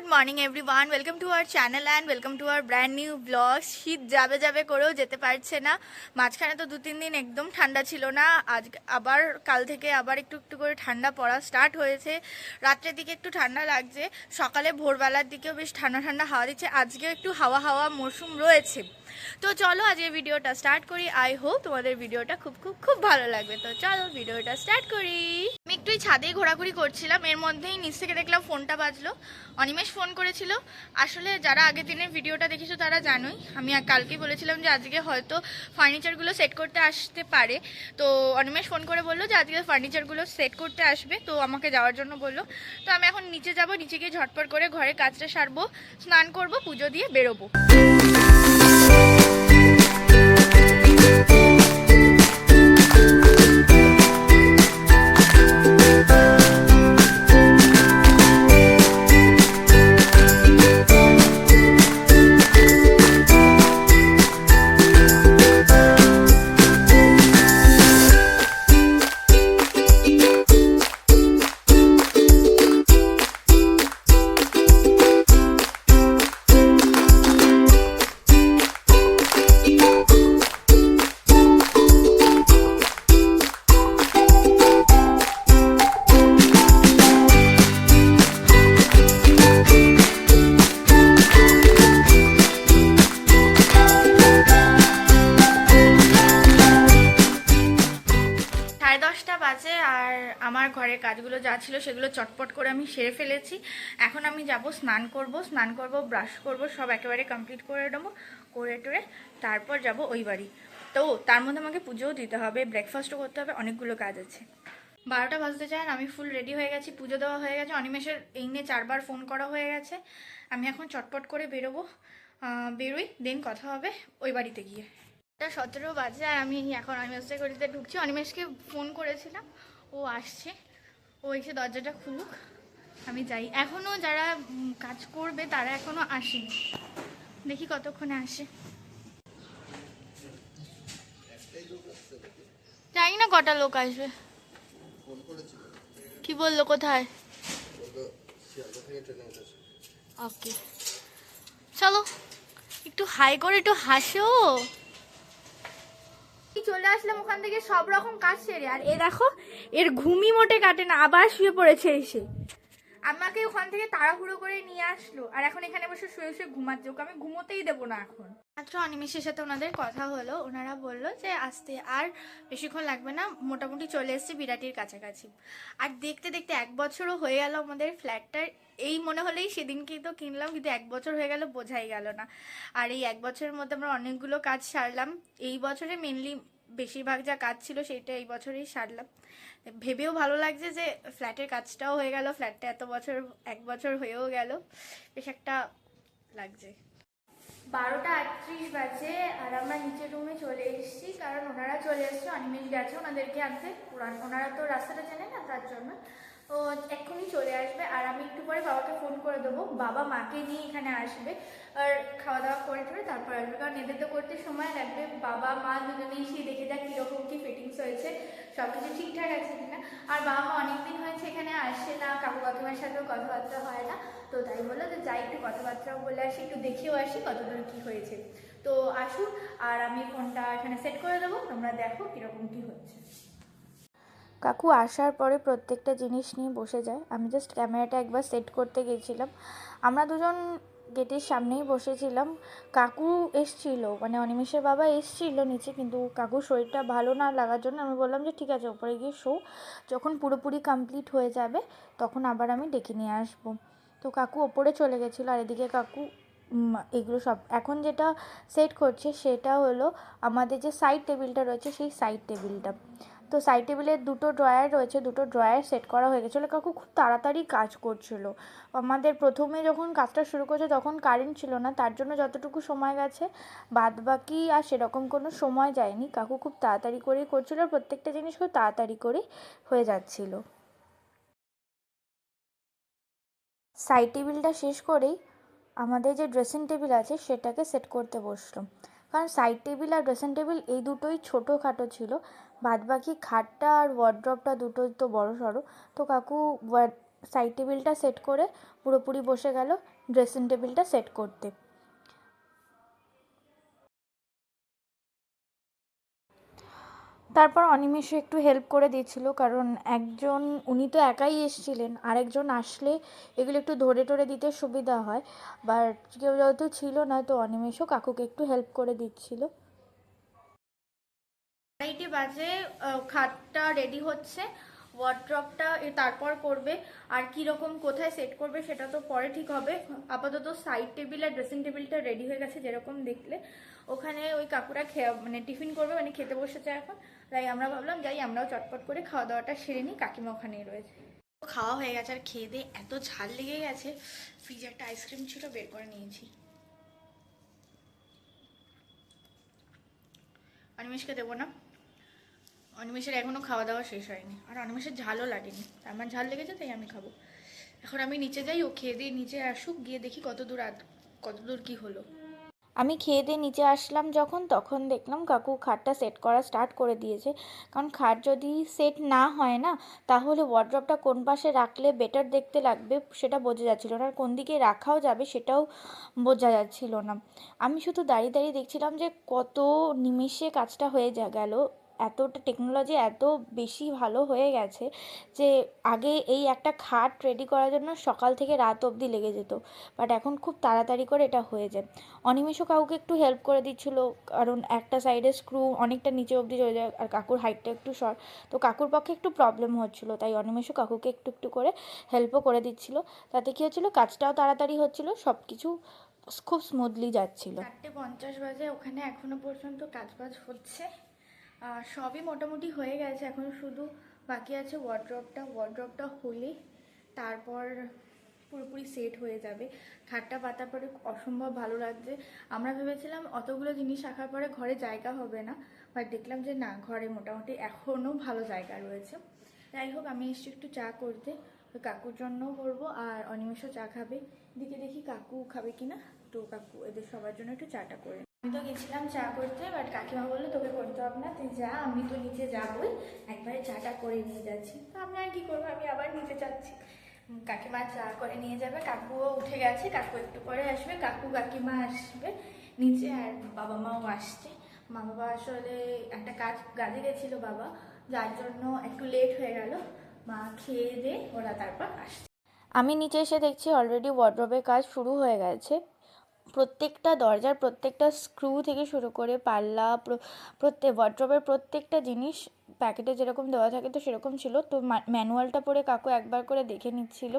Good morning everyone welcome to our channel and welcome to our brand new blog শীত যাবে যাবে করেও যেতে পারছে না। মাঝখানে তো দু তিন দিন একদম ঠান্ডা ছিল না। আজ আবার, কাল থেকে আবার একটু একটু করে ঠান্ডা পড়া স্টার্ট হয়েছে। রাত্রের দিকে একটু ঠান্ডা লাগছে। সকালে ভোরবেলার দিকেও বেশ ঠান্ডা ঠান্ডা হাওয়া দিচ্ছে। আজকেও একটু হাওয়া হাওয়া মরশুম রয়েছে। তো চলো আজকে ভিডিওটা স্টার্ট করি। আই হোপ তোমাদের ভিডিওটা খুব খুব খুব ভালো লাগবে। তো চলো ভিডিওটা স্টার্ট করি। আমি একটু ছাদে ঘোরাঘুরি করছিলাম। এর মধ্যেই নিচ থেকে দেখলাম ফোনটা বাজলো। অনিমেষ ফোন করেছিল। আসলে যারা আগের দিনের ভিডিওটা দেখেছ তারা জানোই। আমি আর কালকেই বলেছিলাম যে আজকে হয়তো ফার্নিচারগুলো সেট করতে আসতে পারে। তো অনিমেষ ফোন করে বলল যে আজকে ফার্নিচারগুলো সেট করতে আসবে। তো আমাকে যাওয়ার জন্য বলল। তো আমি এখন নিচে যাব, নিচে গিয়ে ঝটপট করে ঘরে কাজটা সারবো, স্নান করব, পুজো দিয়ে বেরোবো। সাড়ে ছিল, সেগুলো চটপট করে আমি সেরে ফেলেছি। এখন আমি যাব স্নান করব স্নান করব, ব্রাশ করব, সব একেবারে কমপ্লিট করে নেব, করে টরে তারপর যাব ওই বাড়ি। তো তার মধ্যে আমাকে পুজোও দিতে হবে ব্রেকফাস্টও করতে হবে, অনেকগুলো কাজ আছে। বারোটা বাজতে চান আমি ফুল রেডি হয়ে গেছি, পুজো দেওয়া হয়ে গেছে, অনিমেষের এই নিয়ে চারবার ফোন করা হয়ে গেছে। আমি এখন চটপট করে বেরোবো বেরোই দেন কথা হবে ওই বাড়িতে গিয়ে। এটা সতেরো বাজে, আর আমি এখন অনিমেষের গড়িতে ঢুকছি। অনিমেষকে ফোন করেছিলাম, ও আসছে। ও এসে দরজাটা খুলুক, আমি যাই। এখনও যারা কাজ করবে, তারা এখনও আসেনি। দেখি কতক্ষণে আসে। জানি না কটা লোক আসবে। কি বলল কোথায়? ওকে। চলো, একটু হাই করে একটু হাসো। চলে আসলাম ওখান থেকে সব রকম কাজ সেরে। আর এ দেখো, এর ঘুমি মোটে কাটে না, আবার শুয়ে পড়েছে এসে। আমাকে ওখান থেকে তাড়াহুড়ো করে নিয়ে আসলো। আর এখন এখানে বসে শুয়ে শুয়ে ঘুমাচ্ছে। ওকে আমি ঘুমোতেই দেবো না এখন। মাত্র অনিমেষের সাথে ওনাদের কথা হলো। ওনারা বলল যে, আসতে আর বেশিক্ষণ লাগবে না। মোটামুটি চলে এসেছে বিরাটির কাছাকাছি। আর দেখতে দেখতে এক বছরও হয়ে গেল আমাদের ফ্ল্যাটটার। এই মনে হলেই সেদিনকেই তো কিনলাম, কিন্তু এক বছর হয়ে গেল, বোঝাই গেল না। আর এই এক বছরের মধ্যে আমরা অনেকগুলো কাজ সারলাম। এই বছরে মেনলি বেশিরভাগ যা কাজ ছিল সেটা এই বছরই সারলাম। ভেবেও ভালো লাগছে যে ফ্ল্যাটের কাজটাও হয়ে গেল, ফ্ল্যাটটা এত বছর, এক বছর হয়েও গেল। বেশ একটা লাগছে। বারোটা আটত্রিশ বাজে আর আমরা নিচের রুমে চলে এসেছি, কারণ ওনারা চলে এসছে, অনিমেষ গেছে ওনাদেরকে আনতে। ওনারা তো রাস্তাটা চেনে না তার জন্য। এক্ষুনি চলে আসবে আর আমি একটু পরে বাবাকে ফোন করে দেবো। বাবা মাকে নিয়ে এখানে আসবে। আর খাওয়া দাওয়া করে টরে তারপর আসবে। কারণ তো করতে সময় লাগবে। বাবা, মা দুজনেই এসে দেখে যাক কীরকম কী ফিটিংস হয়েছে। সব কিছু ঠিকঠাক আছে কিনা। আর বাবা মা অনেকদিন হয়েছে এখানে আসে না। কাকু কাকিমার সাথেও কথাবার্তা হয় না। তো তাই বলল যে, যাই একটু কথাবার্তাও বলে আসি, একটু দেখেও আসি কতদূর কী হয়েছে। তো আসুন আর আমি ফোনটা এখানে সেট করে দেবো। তোমরা দেখো কীরকম কী হচ্ছে। কাকু আসার পরে প্রত্যেকটা জিনিস নিয়ে বসে যায়। আমি জাস্ট ক্যামেরাটা একবার সেট করতে গেছিলাম। আমরা দুজন গেটের সামনেই বসেছিলাম। কাকু এসছিল মানে অনিমেষের বাবা এসছিল নিচে, কিন্তু কাকুর শরীরটা ভালো না লাগার জন্য আমি বললাম যে, ঠিক আছে, ওপরে গিয়ে শো। যখন পুরোপুরি কমপ্লিট হয়ে যাবে, তখন আবার আমি ডেকে নিয়ে আসব। তো কাকু ওপরে চলে গেছিল, আর এদিকে কাকু এগুলো সব। এখন যেটা সেট করছে, সেটা হলো আমাদের যে সাইড টেবিলটা রয়েছে, সেই সাইড টেবিলটা তো সাইড টেবিলে দুটো ড্রয়ার রয়েছে, দুটো ড্রয়ার সেট করা হয়ে গেছিল। কাকু খুব তাড়াতাড়ি কাজ করছিল। আমাদের প্রথমে যখন কাজটা শুরু করছে তখন কারেন্ট ছিল না, তার জন্য যতটুকু সময় গেছে বাদ বাকি আর সেরকম কোনো সময় যায়নি। কাকু খুব তাড়াতাড়ি করেই করছিল, আর প্রত্যেকটা জিনিস খুব তাড়াতাড়ি করেই হয়ে যাচ্ছিল। সাইড টেবিলটা শেষ করেই আমাদের যে ড্রেসিং টেবিল আছে সেটাকে সেট করতে বসলাম কারণ সাইড টেবিল আর ড্রেসিং টেবিল এই দুটোই ছোটোখাটো ছিল। বাদ বাকি খাটটা আর ওয়ার্ড্রপটা দুটোই তো বড় সড়ো। তো কাকু সাইড টেবিলটা সেট করে পুরোপুরি বসে গেল ড্রেসিং টেবিলটা সেট করতে। তারপর অনিমেষও একটু হেল্প করে দিচ্ছিল কারণ একজন, উনি তো একাই এসেছিলেন, আরেকজন আসলে এগুলো একটু ধরে টরে দিতে সুবিধা হয়। বাট কেউ যেহেতু ছিল না, তো অনিমেষও কাকুকে একটু হেল্প করে দিচ্ছিল। আড়াইটে বাজে খাটটা রেডি হচ্ছে ওয়ার্ড্রপটা তারপর করবে। আর কি রকম কোথায় সেট করবে সেটা তো পরে ঠিক হবে। আপাতত সাইড টেবিল আর ড্রেসিং টেবিলটা রেডি হয়ে গেছে যেরকম দেখলে। ওখানে ওই কাকুরা খেয়ে মানে টিফিন করবে মানে খেতে বসেছে এখন। তাই আমরা ভাবলাম, যাই আমরাও চটপট করে খাওয়া দাওয়াটা সেরে নিই, কাকিমা ওখানেই রয়েছে। খাওয়া হয়ে গেছে, আর খেয়ে দিয়ে এত ঝাল লেগে গেছে ফ্রিজে একটা আইসক্রিম ছিল, বের করে নিয়েছি। অনিমেষকে দেবো না? অনিমেষের এখনও খাওয়া দাওয়া শেষ হয়নি। আর অনিমেষের ঝালও লাগেনি। আমার ঝাল লেগেছে, তাই আমি খাব। এখন আমি নিচে যাই, ও খেয়ে দিয়ে নিচে আসুক, গিয়ে দেখি কত দূর কত দূর কি হলো। আমি খেয়ে দিয়ে নিচে আসলাম যখন, তখন দেখলাম কাকু খাটটা সেট করা স্টার্ট করে দিয়েছে। কারণ খাট যদি সেট না হয় না, তাহলে ওয়ার্ড্রপটা কোন পাশে রাখলে বেটার দেখতে লাগবে সেটা বোঝা যাচ্ছিল না। আর কোন দিকে রাখাও যাবে সেটাও বোঝা যাচ্ছিল না। আমি শুধু দাঁড়িয়ে দাঁড়িয়ে দেখছিলাম যে কত নিমেষে কাজটা হয়ে গেল। এতটা টেকনোলজি এত বেশি ভালো হয়ে গেছে যে আগে এই একটা খাট রেডি করার জন্য সকাল থেকে রাত অবধি লেগে যেত। বাট এখন খুব তাড়াতাড়ি করে এটা হয়ে যায়। অনিমেষও কাউকে একটু হেল্প করে দিচ্ছিল, কারণ একটা সাইডে স্ক্রু অনেকটা নিচে অবধি চলে যায় আর কাকুর হাইটটা একটু শর্ট তো কাকুর পক্ষে একটু প্রবলেম হচ্ছিল, তাই অনিমেষও কাকুকে একটু একটু করে হেল্পও করে দিচ্ছিল। তাতে কী হচ্ছিল, কাজটাও তাড়াতাড়ি হচ্ছিল সব কিছু খুব স্মুথলি যাচ্ছিল। চারটে পঞ্চাশ বাজে, ওখানে এখনও পর্যন্ত কাজ বাজ হচ্ছে। সবই মোটামুটি হয়ে গেছে। এখন শুধু বাকি আছে ওয়ার্ড্রপটা ওয়ার্ড্রপটা হলে তারপর পুরোপুরি সেট হয়ে যাবে। খাটটা, পাতার পরে অসম্ভব ভালো লাগছে। আমরা ভেবেছিলাম অতগুলো জিনিস রাখার পরে ঘরে জায়গা হবে না বাট দেখলাম যে না, ঘরে মোটামুটি এখনও ভালো জায়গা রয়েছে। যাই হোক, আমি এসছি একটু চা করতে। কাকুর জন্যও করব, আর অনিমেষও চা খাবে। দিকে দেখি কাকু খাবে কিনা? তো কাকু, এদের সবার জন্য একটু চাটা করে আমি তো গেছিলাম চা করতে বাট কাকিমা বলল, তোকে করতে হবে না, তুই যা, আমি তো নিচে যাবই। একবারে চাটা করে নিয়ে যাচ্ছি। তো আমি আর কি করব, আমি আবার নিচে যাচ্ছি। কাকিমা চা করে নিয়ে যাবে। কাকুও উঠে গেছে, কাকু একটু পরে আসবে, কাকু কাকিমা আসবে নিচে আর বাবা মাও আসছে। মা বাবা আসলে একটা কাজ, কাজে গেছিল বাবা, যার জন্য একটু লেট হয়ে গেল। মা খেয়ে দিয়ে ওরা তারপর আসছে। আমি নিচে এসে দেখছি অলরেডি ওয়ার্ড্রপের কাজ শুরু হয়ে গেছে। প্রত্যেকটা দরজার প্রত্যেকটা স্ক্রু থেকে শুরু করে পাল্লা প্রত্যেক ওয়ার্ড্রবের প্রত্যেকটা জিনিস প্যাকেটে যেরকম দেওয়া থাকে তো সেরকম ছিল। তো ম্যানুয়ালটা পরে কাকু একবার করে দেখে নিচ্ছিল।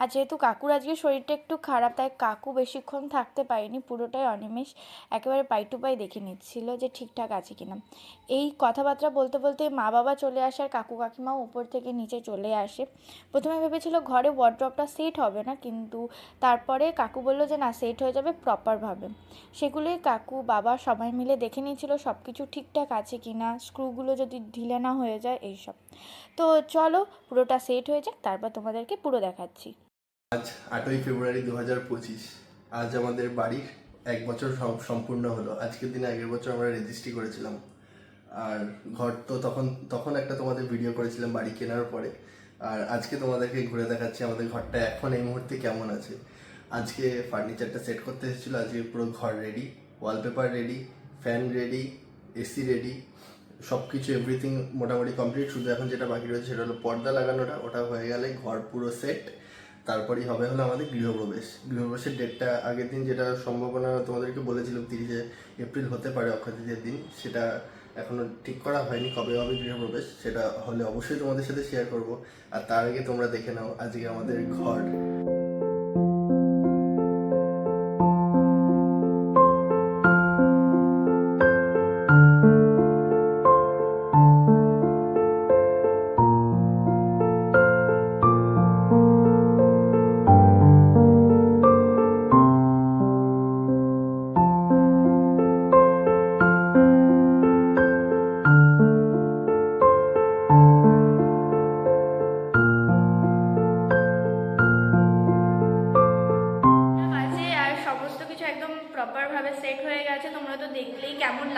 আর যেহেতু কাকুর আজকে শরীরটা একটু খারাপ, তাই কাকু বেশিক্ষণ থাকতে পারেনি। পুরোটাই অনিমেষ একেবারে পাই টু পাই দেখে নিচ্ছিল যে ঠিকঠাক আছে কিনা। এই কথাবার্তা বলতে বলতে মা বাবা চলে আসে আর কাকু কাকিমাও উপর থেকে নিচে চলে আসে। প্রথমে ভেবেছিল ঘরে ওয়ার্ড্রপটা সেট হবে না, কিন্তু তারপরে কাকু বলল যে না সেট হয়ে যাবে প্রপারভাবে সেগুলোই কাকু বাবা সবাই মিলে দেখে নিয়েছিল সব কিছু ঠিকঠাক আছে কি না স্ক্রুগুলো যদি ঢিলে না হয়ে যায় এইসব। তো চলো পুরোটা সেট হয়ে যাক, তারপর তোমাদেরকে পুরো দেখাচ্ছি। আজ আটই ফেব্রুয়ারি দু হাজার পঁচিশ। আজ আমাদের বাড়ির এক বছর সম- সম্পূর্ণ হলো। আজকের দিনে আগের বছর আমরা রেজিস্ট্রি করেছিলাম। আর ঘর তো তখন তখন একটা তোমাদের ভিডিও করেছিলাম বাড়ি কেনার পরে। আর আজকে তোমাদেরকে ঘুরে দেখাচ্ছি আমাদের ঘরটা এখন এই মুহূর্তে কেমন আছে। আজকে ফার্নিচারটা সেট করতে এসেছিল, আজকে পুরো ঘর ready wallpaper ready fan ready AC ready সব কিছু এভরিথিং মোটামুটি কমপ্লিট শুধু এখন যেটা বাকি রয়েছে সেটা হলো পর্দা লাগানোটা, ওটা হয়ে গেলে ঘর পুরো সেট তারপরেই হবে হলো আমাদের গৃহপ্রবেশ। গৃহপ্রবেশের ডেটটা আগের দিন যেটা সম্ভাবনা তোমাদেরকে বলেছিলাম, তিরিশে এপ্রিল হতে পারে অক্ষয় দিন। সেটা এখনও ঠিক করা হয়নি কবে হবে গৃহপ্রবেশ, সেটা হলে অবশ্যই তোমাদের সাথে শেয়ার করব। আর তার আগে তোমরা দেখে নাও আজকে আমাদের ঘর।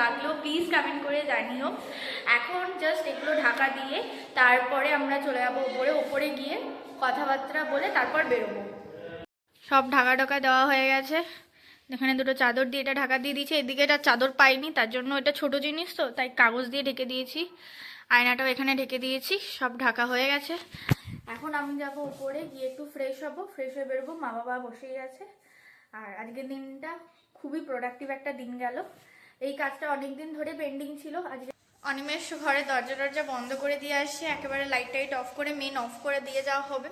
লাগল প্লিজ কমেন্ট করে জানিও। এখন জাস্ট এগুলো ঢাকা দিয়ে তারপরে আমরা চলে যাব উপরে উপরে গিয়ে কথাবার্তা বলে তারপর বেরোবো। সব ঢাকা ঢাকা দেওয়া হয়ে গেছে। এখানে দুটো চাদর দিয়ে এটা ঢাকা দিয়ে দিয়েছি, এদিকে এটা চাদর পাইনি, তার জন্য এটা ছোট জিনিস তো, তাই কাগজ দিয়ে ঢেকে দিয়েছি। আয়নাটাও এখানে ঢেকে দিয়েছি, সব ঢাকা হয়ে গেছে। এখন আমি যাব উপরে, গিয়ে একটু ফ্রেশ হব ফ্রেশ হয়ে বেরোবো, মা বাবা বসেই আছে। আর আজকের দিনটা খুবই প্রোডাক্টিভ একটা দিন গেল। এই কাজটা অনেক দিন ধরে পেন্ডিং ছিল আজকে অনিমেষ ঘরে দরজা দরজা বন্ধ করে দিয়ে আসছে একেবারে লাইট টাইট অফ করে মেন অফ করে দিয়ে যাওয়া হবে।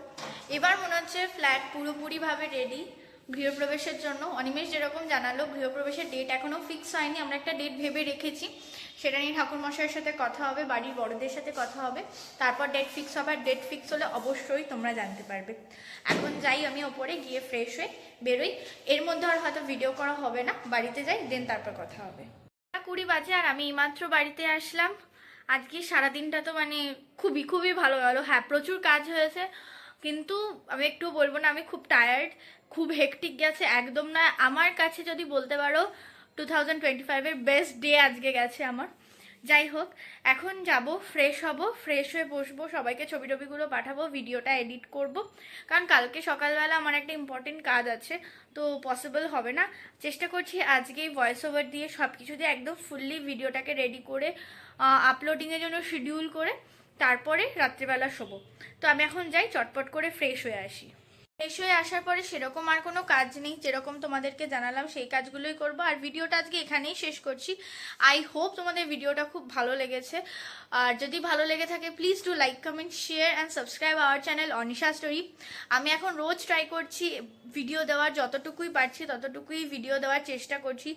এবার মনে হচ্ছে ফ্ল্যাট পুরোপুরিভাবে রেডি গৃহপ্রবেশের জন্য। অনিমেষ যেরকম জানালো, গৃহপ্রবেশের ডেট এখনও ফিক্স হয়নি, আমরা একটা ডেট ভেবে রেখেছি। সেটা নিয়ে ঠাকুরমশাইয়ের সাথে কথা হবে, বাড়ির বড়দের সাথে কথা হবে। তারপর ডেট ফিক্স হবে, আর ডেট ফিক্স হলে অবশ্যই তোমরা জানতে পারবে। এখন যাই আমি ওপরে, গিয়ে ফ্রেশ হয়ে বেরোই। এর মধ্যে আর হয়তো ভিডিও করা হবে না, বাড়িতে যাই দেন তারপর কথা হবে। কুড়ি বাজে আর আমি এইমাত্র বাড়িতে আসলাম। আজকে সারাদিনটা তো মানে খুবই খুবই ভালো গেল। হ্যাঁ প্রচুর কাজ হয়েছে, কিন্তু আমি একটু বলব না, আমি খুব টায়ার্ড খুব হেকটিক গেছে। একদম না, আমার কাছে যদি বলতে পারো টু থাউজেন্ড টোয়েন্টি ফাইভের বেস্ট ডে আজকে গেছে আমার। যাই হোক, এখন যাব ফ্রেশ হব ফ্রেশ হয়ে বসবো, সবাইকে ছবি টবিগুলো পাঠাবো ভিডিওটা এডিট করব। কারণ কালকে সকালবেলা আমার একটা ইম্পর্টেন্ট কাজ আছে, তো পসিবল হবে না। চেষ্টা করছি আজকেই ভয়েস ওভার দিয়ে সব কিছু দিয়ে একদম ফুললি ভিডিওটাকে রেডি করে আপলোডিংয়ের জন্য শিডিউল করে, তারপরে রাত্রিবেলা শোবো। তো আমি এখন যাই, চটপট করে ফ্রেশ হয়ে আসি। ফ্রেশ হয়ে আসার পরে সেরকম আর কোনো কাজ নেই, যেরকম তোমাদেরকে জানালাম সেই কাজগুলোই করব। আর ভিডিওটা আজকে এখানেই শেষ করছি। আই হোপ তোমাদের ভিডিওটা খুব ভালো লেগেছে। আর যদি ভালো লেগে থাকে please do like comment share and subscribe our channel Anisha story আমি এখন রোজ ট্রাই করছি ভিডিও দেওয়ার, যতটুকুই পারছি ততটুকুই ভিডিও দেওয়ার চেষ্টা করছি।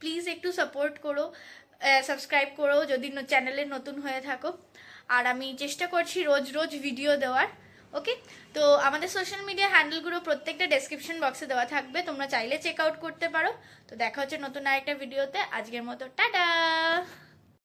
প্লিজ একটু সাপোর্ট করো সাবস্ক্রাইব করো, যদি চ্যানেলে নতুন হয়ে থাকো। আর আমি চেষ্টা করছি রোজ রোজ ভিডিও দেওয়ার। ওকে তো আমাদের সোশ্যাল মিডিয়া হ্যান্ডেলগুলো প্রত্যেকটা ডেসক্রিপশন বক্সে দেওয়া থাকবে, তোমরা চাইলে চেক আউট করতে পারো। তো দেখা হচ্ছে নতুন আরেকটা ভিডিওতে আজকের মতো, টাটা!